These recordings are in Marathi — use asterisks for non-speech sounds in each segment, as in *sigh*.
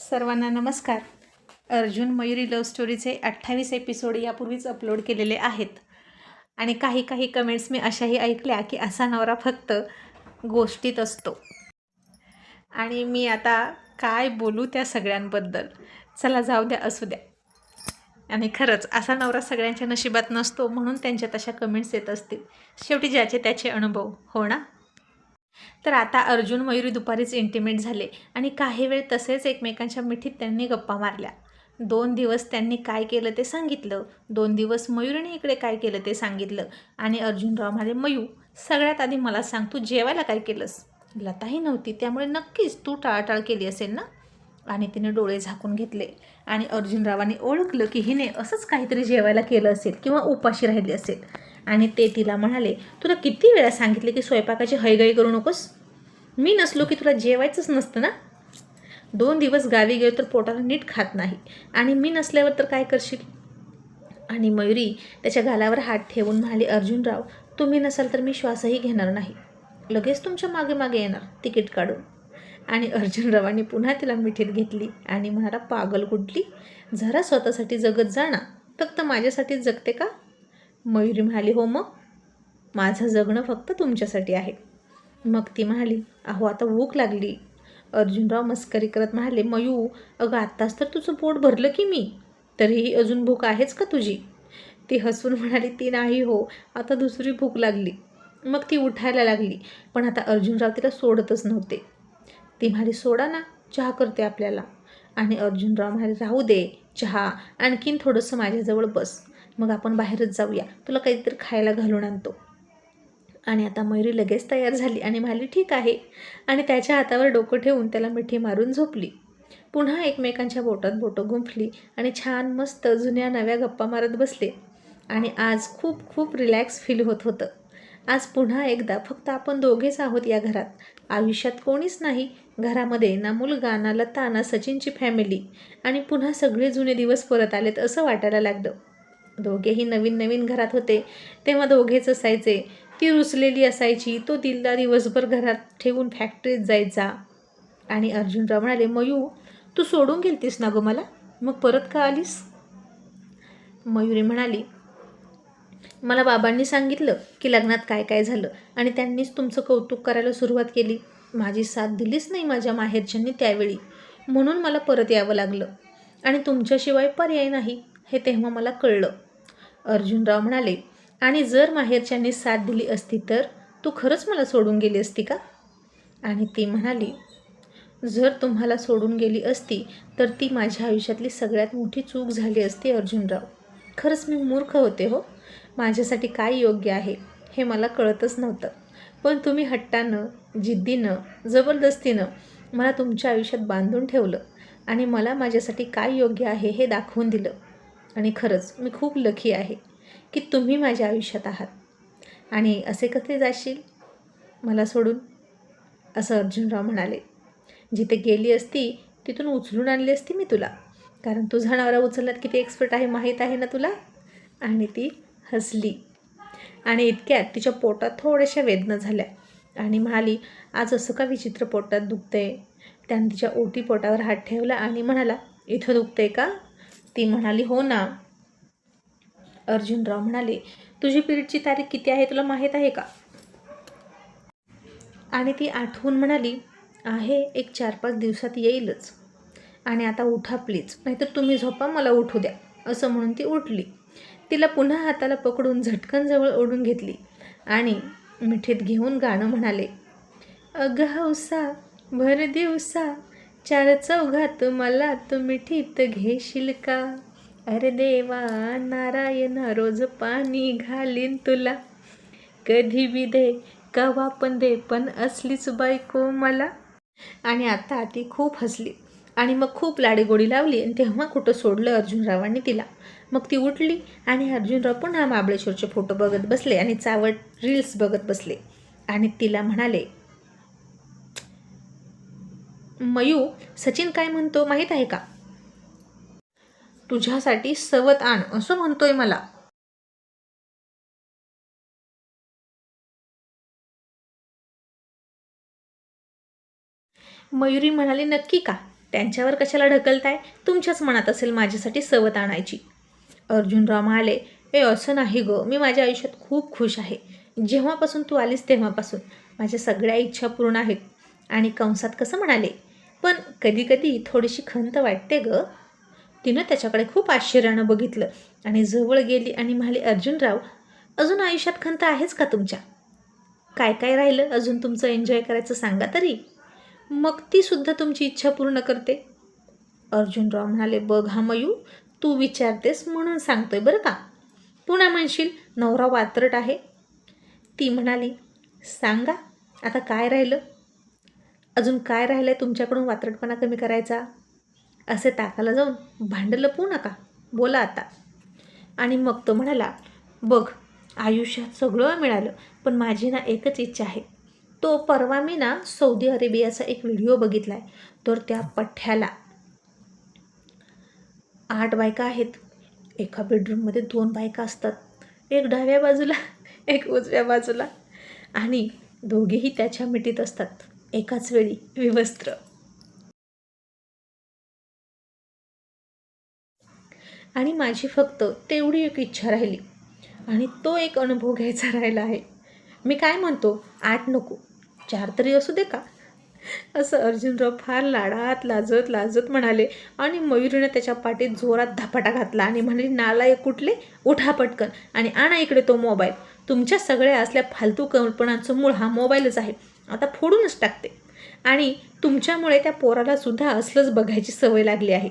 सर्वांना नमस्कार. अर्जुन मयुरी लव्ह स्टोरीचे अठ्ठावीस एपिसोड यापूर्वीच अपलोड केलेले आहेत. आणि काही काही कमेंट्स मी अशाही ऐकल्या की असा नवरा फक्त गोष्टीत असतो. आणि मी आता काय बोलू त्या सगळ्यांबद्दल? चला जाऊ द्या असू द्या. आणि खरंच असा नवरा सगळ्यांच्या नशिबात नसतो म्हणून त्यांच्या तशा कमेंट्स येत असतील. शेवटी ज्याचे त्याचे अनुभव हो ना? तर आता अर्जुन मयुरी दुपारीच इंटिमेट झाले आणि काही वेळ तसेच एकमेकांच्या मिठीत त्यांनी गप्पा मारल्या. दोन दिवस त्यांनी काय केलं ते सांगितलं. दोन दिवस मयुरीने इकडे काय केलं ते सांगितलं. आणि अर्जुनराव म्हणाले मयू सगळ्यात आधी मला सांग तू जेवायला काय केलंस? लताही नव्हती त्यामुळे नक्कीच तू टाळाटाळ केली असेल ना? आणि तिने डोळे झाकून घेतले. आणि अर्जुनरावांनी ओळखलं की हिने असंच काहीतरी जेवायला केलं असेल किंवा उपाशी राहिली असेल. आणि ते तिला म्हणाले तुला किती वेळा सांगितले की स्वयंपाकाची हैगई करू नकोस? मी नसलो की तुला जेवायचंच नसतं ना? दोन दिवस गावी गेलो तर पोटाला नीट खात नाही आणि मी नसल्यावर तर काय करशील? आणि मयुरी त्याच्या गालावर हात ठेवून म्हणाली अर्जुनराव तुम्ही नसाल तर मी श्वासही घेणार नाही. लगेच तुमच्या मागे मागे येणार तिकीट काढून. आणि अर्जुनरावांनी पुन्हा तिला मिठीत घेतली आणि म्हणाला पागल कुठली? जरा स्वतःसाठी जगत जाणार फक्त माझ्यासाठीच जगते का? मयुरी म्हणाली हो मग. माझं जगणं फक्त तुमच्यासाठी आहे. मग ती म्हणाली अहो आता भूक लागली. अर्जुनराव मस्करी करत म्हणाले मयू अगं आत्ताच तर तुझं पोट भरलं की मी. तरीही अजून भूक आहेच का तुझी? ती हसून म्हणाली ती नाही हो आता दुसरी भूक लागली. मग ती उठायला लागली पण आता अर्जुनराव तिला सोडतच नव्हते. ती म्हणाली सोडा ना चहा करते आपल्याला. आणि अर्जुनराव म्हणाले राहू दे चहा आणखीन थोडंसं माझ्याजवळ बस. मग आपण बाहेरच जाऊया. तुला काहीतरी खायला घालून आणतो. आणि आता मयुरी लगेच तयार झाली आणि म्हणाली ठीक आहे. आणि त्याच्या हातावर डोकं ठेवून त्याला मिठी मारून झोपली. पुन्हा एकमेकांच्या बोटात बोटं गुंफली आणि छान मस्त जुन्या नव्या गप्पा मारत बसले. आणि आज खूप खूप रिलॅक्स फील होत होतं. आज पुन्हा एकदा फक्त आपण दोघेच आहोत या घरात. आयुष्यात कोणीच नाही. घरामध्ये ना मुलगा ना लता ना सचिनची फॅमिली. आणि पुन्हा सगळे जुने दिवस परत आलेत असं वाटायला लागलं. दोघेही नवीन नवीन घरात होते. तेव्हा दोघेच असायचे. ती रुसलेली असायची. तो दिलदा दिवसभर घरात ठेवून फॅक्टरीत जायचा. आणि अर्जुनराव म्हणाले मयू तू सोडून गेलतीस ना गं मला? मग परत का आलीस? मयुरी म्हणाली मला बाबांनी सांगितलं की लग्नात काय काय झालं आणि त्यांनीच तुमचं कौतुक करायला सुरुवात केली. माझी साथ दिलीच नाही माझ्या माहेरच्यांनी त्यावेळी. म्हणून मला परत यावं लागलं आणि तुमच्याशिवाय पर्याय नाही. हे तेव्हा मला कळलं. अर्जुनराव म्हणाले आणि जर माहेरच्यांनी साथ दिली असती तर तू खरंच मला सोडून गेली असती का? आणि ती म्हणाली जर तुम्हाला सोडून गेली असती तर ती माझ्या आयुष्यातली सगळ्यात मोठी चूक झाली असती अर्जुनराव. खरंच मी मूर्ख होते हो. माझ्यासाठी काय योग्य आहे हे मला कळतच नव्हतं. पण तुम्ही हट्टानं जिद्दीनं जबरदस्तीनं मला तुमच्या आयुष्यात बांधून ठेवलं आणि मला माझ्यासाठी काय योग्य आहे हे दाखवून दिलं. आणि खरंच मी खूप लकी आहे की तुम्ही माझ्या आयुष्यात आहात. आणि असे कसे जाशील? मला सोडून. असं अर्जुनराव म्हणाले. जिथे गेली असती तिथून उचलून आणली असती मी तुला. कारण तुझा नवरा उचलण्यात किती एक्सपर्ट आहे माहीत आहे ना तुला? आणि ती हसली. आणि इतक्यात तिच्या पोटात थोड्याशा वेदना झाल्या. आणि म्हणाली आज असं का विचित्र पोटात दुखतंय? त्याने तिच्या ओटी पोटावर हात ठेवला आणि म्हणाला इथं दुखतंय का? ती म्हणाली हो ना. अर्जुनराव म्हणाले तुझी पिरियडची तारीख किती आहे तुला माहीत आहे का? आणि ती आठवून म्हणाली आहे एक चार पाच दिवसात येईलच. आणि आता उठा प्लीज नाहीतर तुम्ही झोपा मला उठू द्या. असं म्हणून ती उठली. तिला पुन्हा हाताला पकडून झटकन जवळ ओढून घेतली आणि मिठीत घेऊन गाणं म्हणाले अग हौसा भर दिवसा चार चौघात मला तू मिठीत घेशील का? अरे देवा नारायण रोज पाणी घालीन तुला. कधी बी दे कवा पण दे पण असलीच बायको मला. आणि आता ती खूप हसली. आणि मग खूप लाडीगोडी लावली आणि तेव्हा कुठं सोडलं अर्जुनरावांनी तिला. मग ती उठली आणि अर्जुनराव पुन्हा महाबळेश्वरचे फोटो बघत बसले आणि चावट रील्स बघत बसले. आणि तिला म्हणाले मयू सचिन काय म्हणतो माहीत आहे का? तुझ्यासाठी सवत आण असं म्हणतोय मला. मयुरी म्हणाली नक्की का? त्यांच्यावर कशाला ढकलताय? तुमच्याच मनात असेल माझ्यासाठी सवत आणायची. अर्जुनराव म्हणाले ए असं नाही गं. मी माझ्या आयुष्यात खूप खुश आहे. जेव्हापासून तू आलीस तेव्हापासून माझ्या सगळ्या इच्छा पूर्ण आहेत. आणि कंसात कसं म्हणाले पण कधीकधी थोडीशी खंत वाटते गं. तिनं त्याच्याकडे खूप आश्चर्यानं बघितलं आणि जवळ गेली आणि म्हणाली अर्जुनराव अजून आयुष्यात खंत आहेच का तुमच्या? काय काय राहिलं अजून तुमचं एन्जॉय करायचं सांगा तरी? मग ती सुद्धा तुमची इच्छा पूर्ण करते. अर्जुनराव म्हणाले बघ हा मयू तू विचारतेस म्हणून सांगतोय बरं का. पुन्हा म्हणशील नवरा वात्रट आहे. ती म्हणाली सांगा आता काय राहिलं? अजून काय राहिलं आहे तुमच्याकडून वात्रटपणा कमी करायचा? असे ताकाला जाऊन भांडं लपवू नका. बोला आता. आणि मग तो म्हणाला बघ आयुष्यात सगळं मिळालं पण माझी ना एकच इच्छा आहे. तो परवा मी ना सौदी अरेबियाचा एक व्हिडिओ बघितला आहे तर त्या पठ्ठ्याला आठ बायका आहेत. एका बेडरूममध्ये दोन बायका असतात. एक डाव्या बाजूला एक उजव्या बाजूला. आणि दोघेही त्याच्या मिठीत असतात. एकाच वेळी विवस्त्र. आणि माझी फक्त तेवढी एक इच्छा राहिली. आणि तो एक अनुभव घ्यायचा राहिला आहे. मी काय म्हणतो? आठ नको. चार तरी असू दे का? असं अर्जुनराव फार लाडात लाजत लाजत म्हणाले आणि मयुरीने त्याच्या पाठीत जोरात धपाटा घातला आणि म्हणाली नालाय कुठले? उठा पटकन. आणि आणा इकडे तो मोबाईल. तुमच्या सगळ्या असल्या फालतू कल्पनांचं मूळ हा मोबाईलच आहे. आता फोडूनच टाकते. आणि तुमच्यामुळे त्या पोराला सुद्धा असलंच बघायची सवय लागली आहे.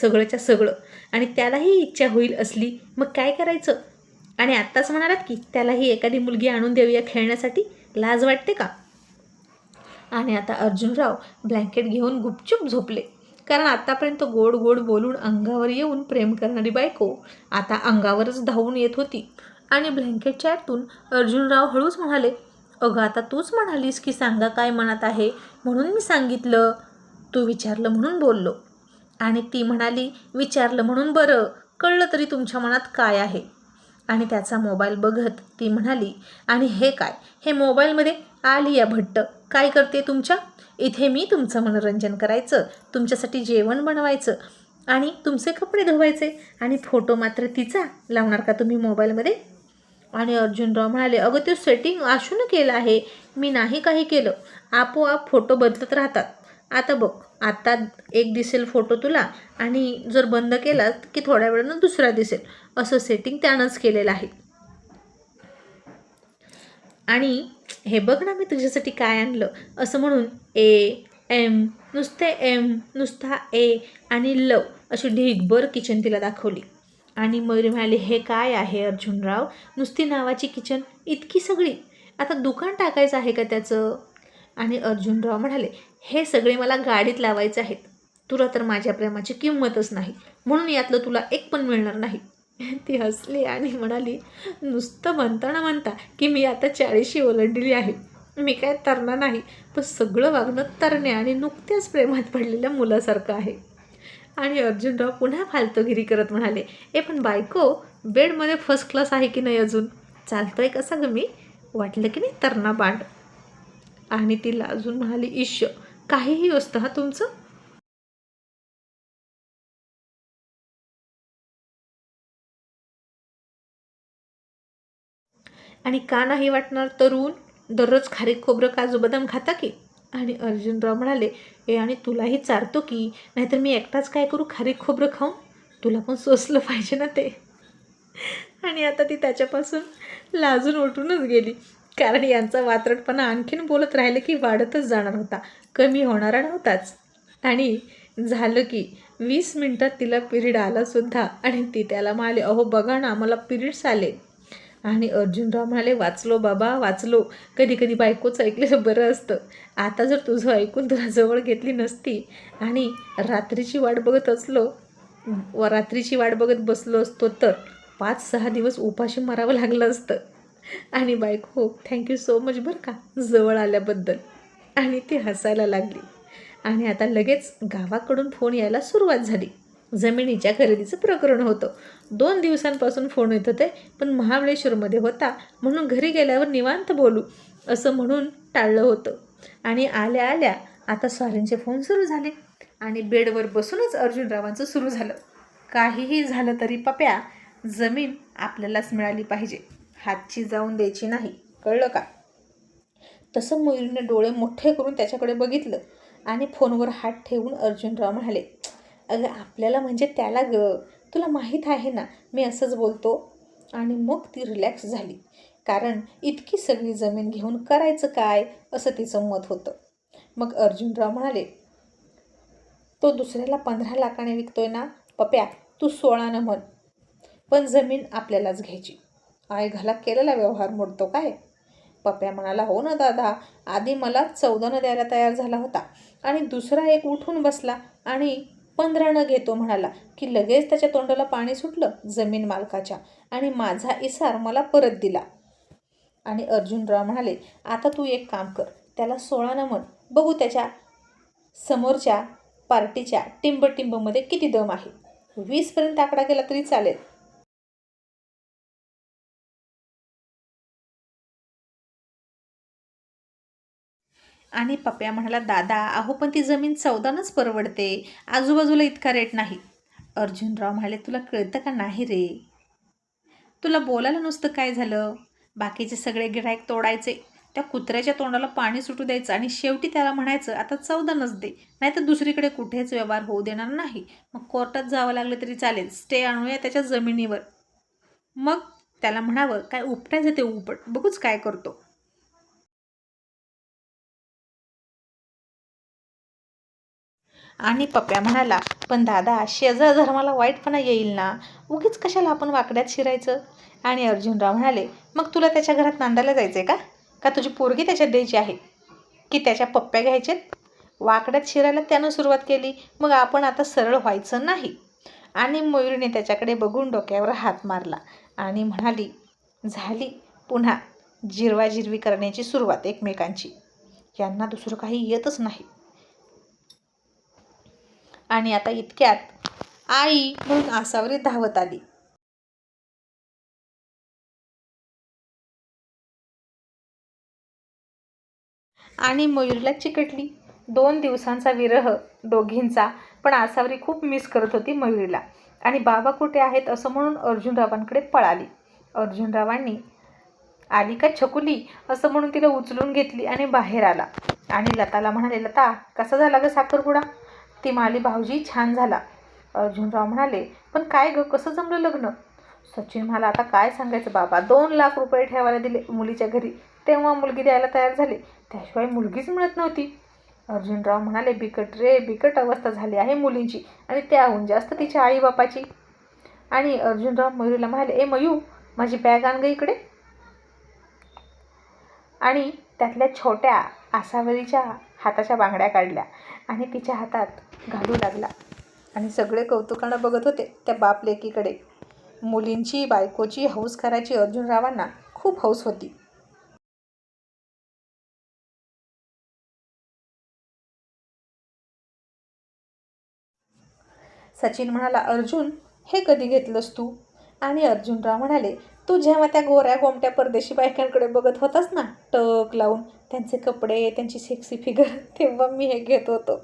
सगळंच्या सगळं. आणि त्यालाही इच्छा होईल असली मग काय करायचं? आणि आत्ताच म्हणालात की त्यालाही एखादी मुलगी आणून देऊया खेळण्यासाठी? लाज वाटते का? आणि आता अर्जुनराव ब्लँकेट घेऊन गुपचूप झोपले. कारण आतापर्यंत गोड गोड बोलून अंगावर येऊन प्रेम करणारी बायको आता अंगावरच धावून येत होती. आणि ब्लँकेटच्या आतून अर्जुनराव हळूच म्हणाले अगं आता तूच म्हणालीस की सांगा काय मनात आहे म्हणून मी सांगितलं. तू विचारलं म्हणून बोललो. आणि ती म्हणाली विचारलं म्हणून बरं. कळलं तरी तुमच्या मनात काय आहे? आणि त्याचा मोबाईल बघत ती म्हणाली आणि हे काय? हे मोबाईलमध्ये आलिया भट्ट. काय करते तुमच्या? इथे मी तुमचं मनोरंजन करायचं तुमच्यासाठी जेवण बनवायचं आणि तुमचे कपडे धुवायचे आणि फोटो मात्र तिचा लावणार का तुम्ही मोबाईलमध्ये? आणि अर्जुनराव म्हणाले अगं ते सेटिंग आशून केलं आहे. मी नाही काही केलं. आपोआप फोटो बदलत राहतात. आता बघ आत्ता एक दिसेल फोटो तुला आणि जर बंद केला की थोड्या वेळानं दुसरा दिसेल. असं सेटिंग त्यानंच केलेलं आहे. आणि हे बघ ना मी तुझ्यासाठी काय आणलं. असं म्हणून ए एम नुसते एम नुसता ए आणि लव अशी ढीगभर किचन तिला दाखवली. आणि मयुरी म्हणाली हे काय आहे अर्जुनराव? नुसती नावाची किचन इतकी सगळी? आता दुकान टाकायचं आहे का त्याचं? आणि अर्जुनराव म्हणाले हे सगळे मला गाडीत लावायचे आहेत. तुला तर माझ्या प्रेमाची किंमतच नाही. म्हणून यातलं तुला एक पण मिळणार नाही. *laughs* ती हसली आणि म्हणाली नुसतं म्हणता ना म्हणता की मी आता चाळीशी ओलांडली आहे. मी काय तरणार नाही पण सगळं वागणं तरणे आणि नुकत्याच प्रेमात पडलेल्या मुलासारखं आहे. आणि अर्जुनराव पुन्हा फालतोगिरी करत म्हणाले ए पण बायको बेडमध्ये फर्स्ट क्लास आहे की नाही अजून? चालतोय कसा ग मी? वाटलं की नाही तरणा बांड. आणि तिला अजून म्हणाली ईश्य काहीही असतं हा तुमचं? आणि का नाही वाटणार तरुण? दररोज खारीक खोबरं काजू बदाम खाता की? आणि अर्जुनराव म्हणाले ए आणि तुलाही चारतो की नाहीतर मी एकटाच काय करू? खारी खोबरं खाऊन? तुला पण सोसलं पाहिजे ना ते. आणि आता ती त्याच्यापासून लाजून उठूनच गेली. कारण यांचा वात्रटपणा आणखीन बोलत राहिलं की वाढतच जाणार होता. कमी होणारा नव्हताच. आणि झालं की वीस मिनटात तिला पिरियड आलासुद्धा आणि ती त्याला म्हणाले अहो बघा ना मला पिरियड्स आले. आणि अर्जुनराव म्हणाले वाचलो बाबा वाचलो. कधी कधी बायकोचं ऐकलेलं बरं असतं. आता जर तुझं ऐकून तुला जवळ घेतली नसती आणि रात्रीची वाट बघत असलो व रात्रीची वाट बघत बसलो असतो तर पाच सहा दिवस उपाशी मारावं लागलं असतं. आणि बायको थँक्यू सो मच बरं का जवळ आल्याबद्दल. आणि ती हसायला लागली. आणि आता लगेच गावाकडून फोन यायला सुरुवात झाली. जमिनीच्या खरेदीचं प्रकरण होतं. दोन दिवसांपासून फोन येत होते पण महाबळेश्वरमध्ये होता म्हणून घरी गेल्यावर निवांत बोलू असं म्हणून टाळलं होतं. आणि आल्या आल्या आता स्वारींचे फोन सुरू झाले आणि बेडवर बसूनच अर्जुनरावांचं सुरू झालं. काहीही झालं तरी पप्या जमीन आपल्यालाच मिळाली पाहिजे. हातची जाऊन द्यायची नाही कळलं का? तसं मयुरीने डोळे मोठे करून त्याच्याकडे बघितलं आणि फोनवर हात ठेवून अर्जुनराव म्हणाले अगं आपल्याला म्हणजे त्याला ग. तुला माहीत आहे ना मी असंच बोलतो. आणि मग ती रिलॅक्स झाली. कारण इतकी सगळी जमीन घेऊन करायचं काय? असं तिचं मत होतं. मग अर्जुनराव म्हणाले तो दुसऱ्याला पंधरा लाखाने विकतोय ना? पप्या तू सोळानं म्हण. पण जमीन आपल्यालाच घ्यायची. आय घाला केलेला व्यवहार मोडतो काय? पप्या म्हणाला हो ना दादा आधी मला चौदानं द्यायला तयार झाला होता. आणि दुसरा एक उठून बसला आणि पंधरानं घेतो म्हणाला की लगेच त्याच्या तोंडाला पाणी सुटलं जमीन मालकाच्या आणि माझा इसार मला परत दिला. आणि अर्जुनराव म्हणाले आता तू एक काम कर त्याला सोळानं म्हण. बघू त्याच्या समोरच्या पार्टीच्या टिंबटिंबमध्ये किती दम आहे. वीसपर्यंत आकडा गेला तरी चालेल. आणि पप्या म्हणाला दादा अहो पण ती जमीन चौदानंच परवडते. आजूबाजूला इतका रेट नाही. अर्जुनराव म्हणाले तुला कळतं का नाही रे? तुला बोलायला नुसतं काय झालं? बाकीचे सगळे गिरायक तोडायचे. त्या कुत्र्याच्या तोंडाला पाणी सुटू द्यायचं आणि शेवटी त्याला म्हणायचं आता चौदानच दे. नाही तर दुसरीकडे कुठेच व्यवहार होऊ देणार नाही. मग कोर्टात जावं लागलं तरी चालेल. स्टे आणूया त्याच्या जमिनीवर. मग त्याला म्हणावं काय उपटायचं ते उपट? बघूच काय करतो. आणि पप्या म्हणाला पण दादा शेजार धर्माला वाईटपणा येईल ना? उगीच कशाला आपण वाकड्यात शिरायचं? आणि अर्जुनराव म्हणाले मग तुला त्याच्या घरात नांदायला जायचं आहे का? का तुझी पोरगी त्याच्यात द्यायची आहे? की त्याच्या पप्प्या घ्यायचेत? वाकड्यात शिरायला त्यानं सुरुवात केली मग आपण आता सरळ व्हायचं नाही. आणि मयुरीने त्याच्याकडे बघून डोक्यावर हात मारला आणि म्हणाली झाली पुन्हा जिरवाजिरवी करण्याची सुरुवात एकमेकांची. यांना दुसरं काही येतच नाही. आणि आता इतक्यात आई म्हणून आसावरी धावत आली. आणि मयूरला चिकटली. दोन दिवसांचा विरह दोघींचा पण आसावरी खूप मिस करत होती मयुरीला. आणि बाबा कुठे आहेत असं म्हणून अर्जुनरावांकडे पळाली. अर्जुनरावांनी आली का छकुली? असं म्हणून तिला उचलून घेतली आणि बाहेर आला. आणि लताला म्हणाले लता कसा झाला ग साखरपुडा? ती माली भाऊजी छान झाला. अर्जुनराव म्हणाले पण काय ग कसं जमलं लग्न? सचिन मला आता काय सांगायचं बाबा दोन लाख रुपये ठेवायला दिले मुलीच्या घरी. तेव्हा मुलगी द्यायला तयार झाले. त्याशिवाय मुलगीच मिळत नव्हती. अर्जुनराव म्हणाले बिकट रे बिकट अवस्था झाली आहे मुलींची आणि त्याहून जास्त तिच्या आईबापाची. आणि अर्जुनराव मयूरीला म्हणाले ए मयू माझी बॅग आण ग इकडे. आणि त्यातल्या छोट्या आसावरीच्या हाताच्या बांगड्या काढल्या आणि तिच्या हातात घालू लागला. आणि सगळे कौतुकानं बघत होते त्या बाप लेकीकडे मुलींची बायकोची हौस करायची अर्जुनरावांना खूप हौस होती. सचिन म्हणाला अर्जुन हे कधी घेतलंस तू? आणि अर्जुनराव म्हणाले तू जेव्हा त्या गोऱ्या गोमट्या परदेशी बायकांकडे बघत होतास ना टक लावून त्यांचे कपडे त्यांची सेक्सी फिगर तेव्हा मी हे घेत होतो.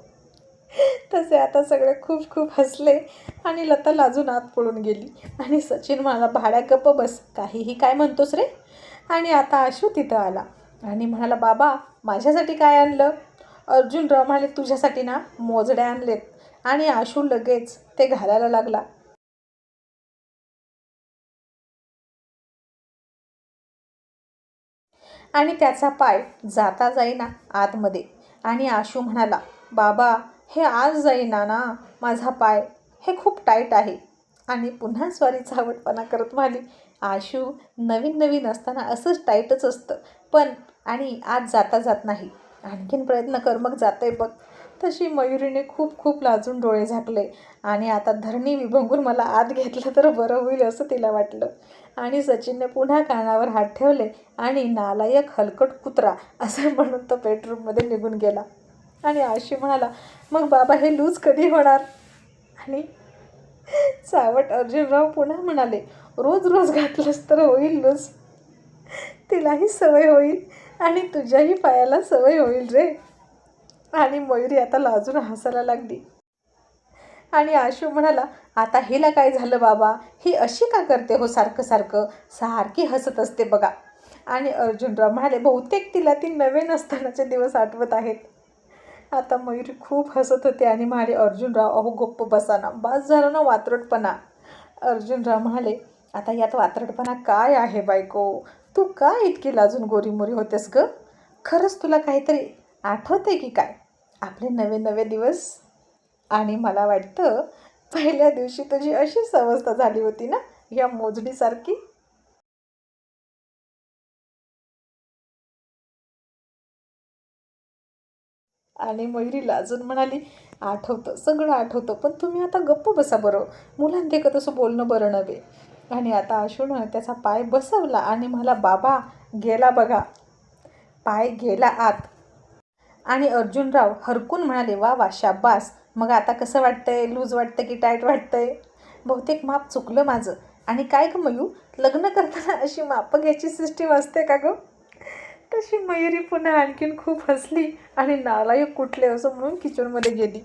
तसे आता सगळे खूप खूप हसले आणि लता लाजून आत पळून गेली. आणि सचिन म्हणाला भाड्या गप्प बस काहीही काय म्हणतोस रे? आणि आता आशू तिथं आला आणि म्हणाला बाबा माझ्यासाठी काय आणलं? अर्जुनराव म्हणाले तुझ्यासाठी ना मोजड्या आणलेत. आणि आशू लगेच ते घालायला लागला. आणि त्याचा पाय जाता जाईना आतमध्ये. आणि आशू म्हणाला बाबा हे आज जाईना ना माझा पाय हे खूप टाईट आहे. आणि पुन्हा स्वारी चावटपणा करत म्हणाली आशू नवीन नवीन असताना असंच टाईटच असतं. पण आणि आज जाता जात नाही. आणखीन प्रयत्न कर मग जाते बघ. तशी मयुरीने खूप खूप लाजून डोळे झाकले. आणि आता धरणी विभंगून मला आत घेतलं तर बरं होईल असं तिला वाटलं. आणि सचिनने पुन्हा कानावर हात ठेवले आणि नालायक हलकट कुत्रा असं म्हणून तो बेडरूममध्ये निघून गेला. आणि आशी म्हणाला मग बाबा हे लूज कधी होणार? आणि सावट अर्जुनराव पुन्हा म्हणाले रोज रोज घातलंस तर होईल लूज. तिलाही सवय होईल आणि तुझ्याही पायाला सवय होईल रे. आणि मयुरी आता लाजून हसायला लागली. आणि आशू म्हणाला आता हिला काय झालं बाबा? ही अशी का करते हो सारखं सारखं? सारखी हसत असते बघा. आणि अर्जुनराव म्हणाले बहुतेक तिला ती नवीन असतानाचे दिवस आठवत आहेत. आता मयुरी खूप हसत होते आणि म्हणाले अर्जुनराव अहो गप्प बसाना बास झालं ना वात्रटपणा. अर्जुनराव म्हणाले आता यात वात्रटपणा काय आहे बायको? तू का इतकी लाजून गोरीमोरी होतेस ग? खरंच तुला काहीतरी आठवते की काय? आपले नवे नवे दिवस. आणि मला वाटतं पहिल्या दिवशी तुझी अशीच अवस्था झाली होती ना या मोजडीसारखी? आणि मयुरीला अजून म्हणाली आठवतं सगळं आठवतं पण तुम्ही आता गप्प बसा बरं. मुलांदेखत तसं बोलणं बरं नव्हे. आणि आता अशोनं त्याचा पाय बसवला आणि मला बाबा गेला बघा. पाय गेला आत. आणि अर्जुनराव हरकून म्हणाले वा वा शाब्बास मग आता कसं वाटतंय? लूज वाटतं की टाईट वाटतंय? बहुतेक माप चुकलं माझं. आणि काय ग मयू? लग्न करताना अशी मापं घ्यायची सिस्टीम असते का गं? तशी मयुरी पुन्हा आणखीन खूप हसली आणि नालायक कुठले असं म्हणून किचनमध्ये गेली.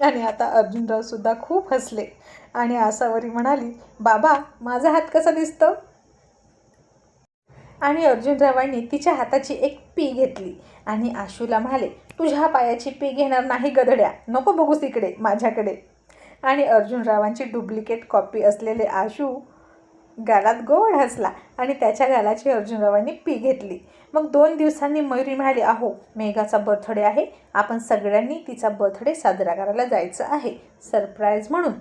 आणि आता अर्जुनरावसुद्धा खूप हसले. आणि आसावरी म्हणाली बाबा माझा हात कसा दिसतो? आणि अर्जुनरावांनी तिच्या हाताची एक पी घेतली आणि आशूला म्हणाले तुझ्या पायाची पी घेणार नाही गधड्या नको बघूस इकडे माझ्याकडे. आणि अर्जुनरावांची डुप्लिकेट कॉपी असलेले आशू गालात गोड हसला आणि त्याच्या गालाची अर्जुनरावांनी पी घेतली. मग दोन दिवसांनी मयुरी म्हणाली अहो मेघाचा बर्थडे आहे. आपण सगळ्यांनी तिचा बर्थडे साजरा करायला जायचं आहे. सरप्राईज म्हणून.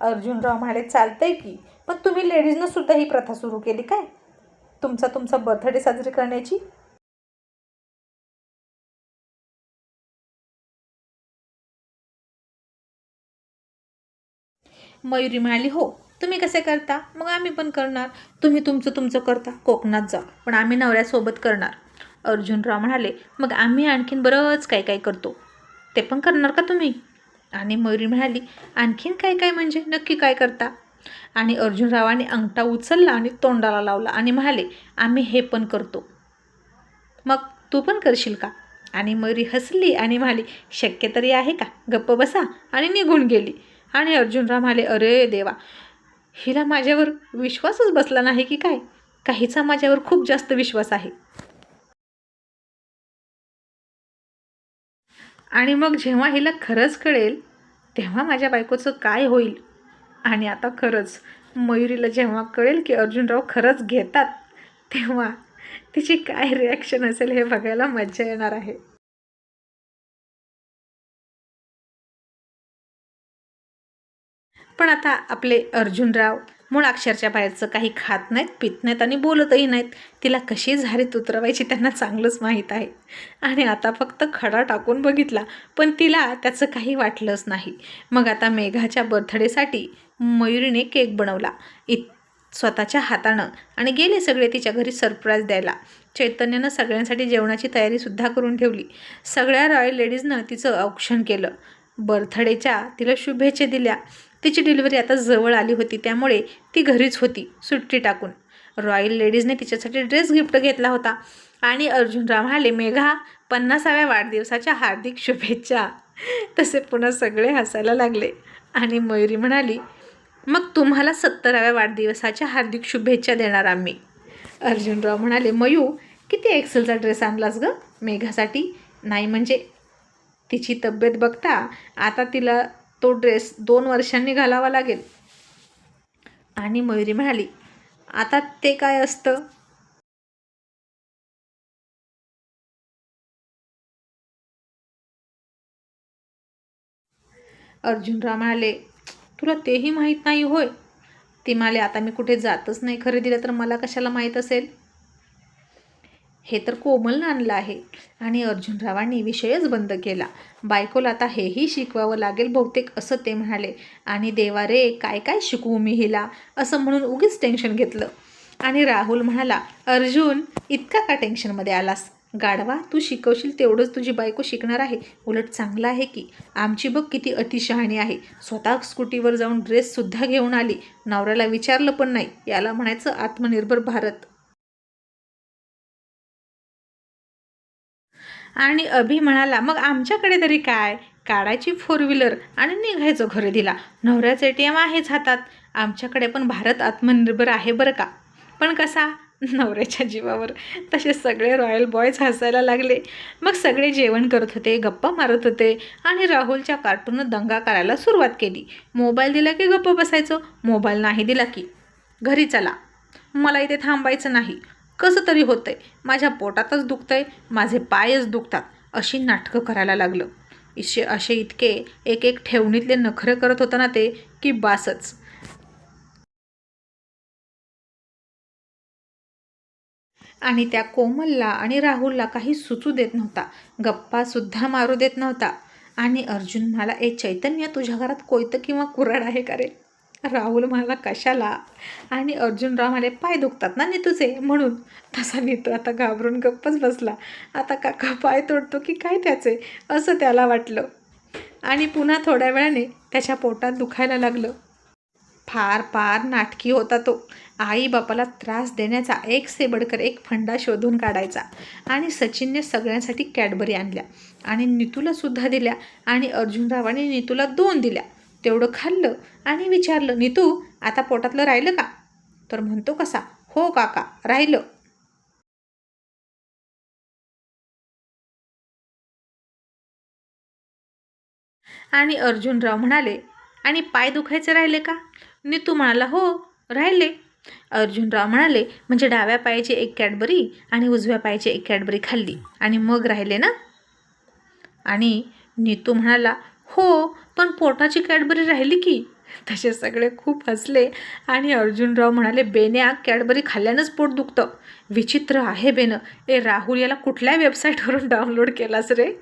अर्जुनराव म्हणाले चालतंय की. पण तुम्ही लेडीजनं सुद्धा ही प्रथा सुरू केली काय? तुमचा तुमचा बर्थडे साजरी करण्याची? मयुरी म्हणाली हो. तुम्ही कसे करता? मग आम्ही पण करणार. तुम्ही तुमचं तुमचं करता. कोकणात जा. पण आम्ही नवऱ्यासोबत करणार. अर्जुनराव म्हणाले मग आम्ही आणखीन बरंच काय काय करतो? ते पण करणार का तुम्ही? आणि मयुरी म्हणाली आणखीन काय काय म्हणजे? नक्की काय करता? आणि अर्जुनरावाने अंगठा उचलला आणि तोंडाला लावला आणि म्हणाले आम्ही हे पण करतो. मग तू पण करशील का? आणि मयुरी हसली आणि म्हणाली शक्य तरी आहे का? गप्प बसा. आणि निघून गेली. आणि अर्जुनराव म्हणाले अरे देवा! हिला माझ्यावर विश्वासच बसला नाही की काय? काहीचा माझ्यावर खूप जास्त विश्वास आहे. आणि मग जेव्हा हिला खरंच कळेल तेव्हा माझ्या बायकोचं काय होईल? आणि आता खरंच मयुरीला जेव्हा कळेल की अर्जुनराव खरंच घेतात तेव्हा तिची काय रिॲक्शन असेल हे बघायला मज्जा येणार आहे. पण आता आपले अर्जुनराव मूळ अक्षरच्या बाहेरचं काही खात नाहीत पित नाहीत आणि बोलतही नाहीत. तिला कशी झारीत उतरवायची त्यांना चांगलंच माहीत आहे. आणि आता फक्त खडा टाकून बघितला पण तिला त्याचं काही वाटलंच नाही. मग आता मेघाच्या बर्थडेसाठी मयुरीने केक बनवला. इत स्वतःच्या हातानं आणि गेले सगळे तिच्या घरी सरप्राईज द्यायला. चैतन्यानं सगळ्यांसाठी जेवणाची तयारीसुद्धा करून ठेवली. सगळ्या रॉयल लेडीजनं तिचं औक्षण केलं. बर्थडेच्या तिला शुभेच्छा दिल्या. तिची डिलिव्हरी आता जवळ आली होती त्यामुळे ती घरीच होती सुट्टी टाकून. रॉयल लेडीजने तिच्यासाठी ड्रेस गिफ्ट घेतला होता. आणि अर्जुनराव म्हणाले मेघा पन्नासाव्या वाढदिवसाच्या हार्दिक शुभेच्छा. तसे पुन्हा सगळे हसायला लागले. आणि मयुरी म्हणाली मग तुम्हाला सत्तराव्या वाढदिवसाच्या हार्दिक शुभेच्छा देणार आम्ही. अर्जुनराव म्हणाले मयू किती एक्सेलचा ड्रेस आणलास गं? मेघासाठी? नाही म्हणजे तिची तब्येत बघता आता तिला तो ड्रेस दोन वर्षांनी घालावा लागेल. आणि मयुरी म्हणाली आता ते काय असतं? अर्जुनराव म्हणाले तुला तेही माहीत नाही होय. ती म्हणाले आता मी कुठे जातच नाही खरेदीला तर मला कशाला माहीत असेल? हे तर कोमलनं आणलं आहे. आणि अर्जुनरावांनी विषयच बंद केला. बायकोला आता हेही शिकवावं लागेल बहुतेक असं ते म्हणाले. आणि देवा रे काय काय शिकवू मी हिला? असं म्हणून उगीच टेन्शन घेतलं. आणि राहुल म्हणाला अर्जुन इतका का टेन्शनमध्ये आलास? गाढवा तू शिकवशील तेवढंच तुझी बायको शिकणार आहे. उलट चांगलं आहे की. आमची बघ किती अतिशहाणी आहे. स्वतः स्कूटीवर जाऊन ड्रेससुद्धा घेऊन आली. नवऱ्याला विचारलं पण नाही. याला म्हणायचं आत्मनिर्भर भारत. आणि अभि म्हणाला मग आमच्याकडे तरी काय? काढायची फोर व्हीलर आणि निघायचं खरेदीला. नवऱ्याचं ए टी एम आहेच हातात. आमच्याकडे पण भारत आत्मनिर्भर आहे बरं का? पण कसा? *laughs* नवऱ्याच्या जीवावर. तसे सगळे रॉयल बॉयज हसायला लागले. मग सगळे जेवण करत होते गप्पा मारत होते आणि राहुलच्या कार्टूननं दंगा करायला सुरुवात केली. मोबाईल दिला की गप्पा बसायचं? मोबाईल नाही दिला की. घरी चला. मला इथे थांबायचं नाही. कसं तरी होतंय. माझ्या पोटातच दुखतंय माझे पायच दुखतात अशी नाटकं करायला लागलं. इशे असे इतके एक एक ठेवणीतले नखरे करत होता ना ते की बासच. आणि त्या कोमलला आणि राहुलला काही सुचू देत नव्हता गप्पासुद्धा मारू देत नव्हता. आणि अर्जुन मला ए चैतन्य तुझ्या घरात कोयतं किंवा कुऱ्हाड आहे का रे? राहुल म्हणाला कशाला? आणि अर्जुनराव म्हणाले पाय दुखतात ना नीतूचे. म्हणून तसा नीतू आता घाबरून गप्पच बसला. आता काका पाय तोडतो की काय त्याचे? असं त्याला वाटलं. आणि पुन्हा थोड्या वेळाने त्याच्या पोटात दुखायला लागलं. फार फार नाटकी होता तो. आई बापाला त्रास देण्याचा एक सेबडकर एक फंडा शोधून काढायचा. आणि सचिनने सगळ्यांसाठी कॅडबरी आणल्या आणि नीतूला सुद्धा दिल्या आणि अर्जुनरावाने नीतूला दोन दिल्या. तेवढं खाल्लं आणि विचारलं नीतू आता पोटातलं राहिलं का? तर म्हणतो कसा? हो काका राहिलं. आणि अर्जुनराव म्हणाले आणि पाय दुखायचे राहिले का? नीतू म्हणाला हो राहिले. अर्जुनराव म्हणाले म्हणजे डाव्या पायाची एक कॅडबरी आणि उजव्या पायाची एक कॅडबरी खाल्ली आणि मग राहिले ना? आणि नीतू म्हणाला हो पण पोटाची कॅडबरी राहिली की? तसे सगळे खूप हसले आणि अर्जुनराव म्हणाले बेन्या कॅडबरी खाल्ल्यानंच पोट दुखतं. विचित्र आहे बेनं. ए राहुल याला कुठल्या वेबसाईटवरून डाउनलोड केलास रे?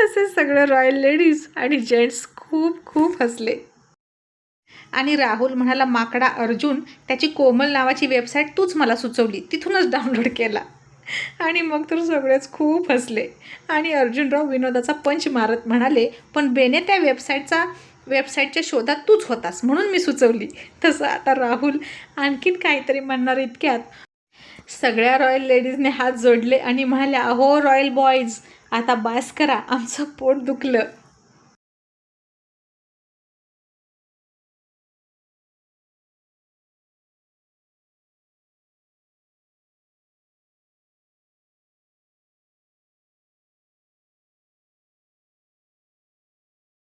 तसेच सगळं रॉयल लेडीज आणि जेंट्स खूप खूप हसले. आणि राहुल म्हणाला माकडा अर्जुन त्याची कोमल नावाची वेबसाईट तूच मला सुचवली. तिथूनच डाउनलोड केला. आणि मग तर सगळेच खूप हसले. आणि अर्जुनराव विनोदाचा पंच मारत म्हणाले पण बेने त्या वेबसाईटचा वेबसाईटच्या शोधात तूच होतास म्हणून मी सुचवली. तसं आता राहुल आणखीन काहीतरी म्हणणार इतक्यात. सगळ्या रॉयल लेडीजने हात जोडले आणि म्हणाल्या अहो रॉयल बॉईज आता बास करा. आमचं पोट दुखलं.